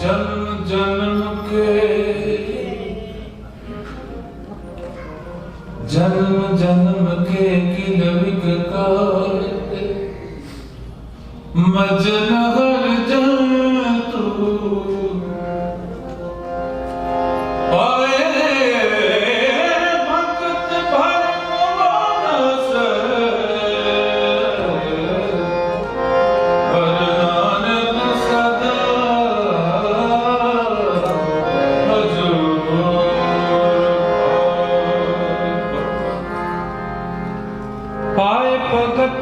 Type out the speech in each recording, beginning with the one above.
ਜਨਮ ਜਨਮ ਕੇ। ਜਨਮ ਜਨਮ ਕੇ ਕਿਲ ਵਿਕਾਰ ਮਜਨ ਹਰ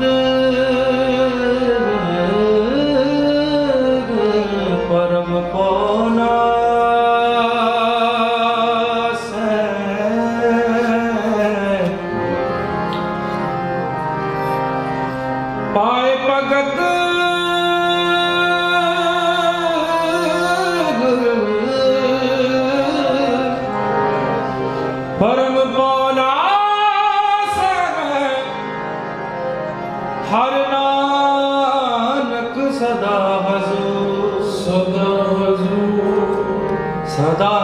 the ਹਰ ਨਾਨਕ ਸਦਾ ਹਜ਼ੂਰ। ਸਦਾ ਹਜੂਰ। ਸਦਾ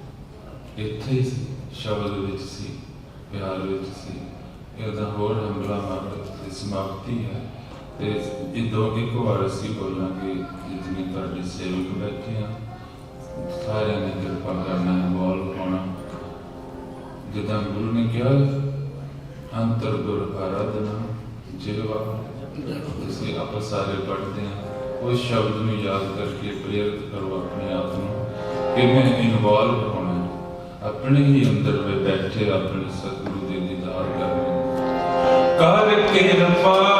ਇੱਥੇ ਹੀ ਸੀ ਸ਼ਬਦ ਵਿੱਚ ਸੀ, ਪਿਆਰ ਵਿੱਚ ਸੀ। ਇਹਦਾ ਹੋਰ ਹਮਲਾ ਮਾਰ ਤੇ ਸਮਾਪਤੀ ਹੈ। ਤੇ ਇਹ ਦੋ ਇੱਕ ਵਾਰ ਅਸੀਂ ਬੋਲਾਂਗੇ ਜਿਤਨੇ ਤੁਹਾਡੇ ਸੇਵਕ ਬੈਠੇ ਆ। ਸਾਰਿਆਂ ਨੇ ਕਿਰਪਾ ਕਰਨਾ ਇਨਵੋਲਵ ਹੋਣਾ ਜਿੱਦਾਂ ਗੁਰੂ ਨੇ ਕਿਹਾ, ਅੰਤਰ ਗੁਰ ਆਰਾਧਨਾ ਜਿਰਵਾ ਅਸੀਂ ਆਪਾਂ ਸਾਰੇ ਪੜ੍ਹਦੇ ਹਾਂ ਉਸ ਸ਼ਬਦ ਨੂੰ ਯਾਦ ਕਰਕੇ ਪ੍ਰੇਰਿਤ ਕਰੋ ਆਪਣੇ ਆਪ ਨੂੰ, ਕਿ ਮੈਂ ਇਨਵੋਲਵ ਹੋਣਾ ਆਪਣੇ ਹੀ ਅੰਦਰ ਵਿੱਚ ਬੈਠੇ ਆਪਣੇ ਸਤਿਗੁਰੂ ਦੇ ਦੀਦਾਰ ਕਰਨੇ। ਕਰ ਕਿਰਪਾ ਵਸੂ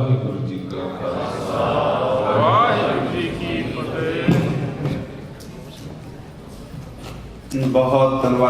ਵਾਹਿਗੁਰੂ ਜੀ ਕਾ ਖਾਲਸਾ। ਵਾਹਿਗੁਰੂ ਜੀ ਕੀ ਫਤਿਹ। ਬਹੁਤ ਧੰਨਵਾਦ।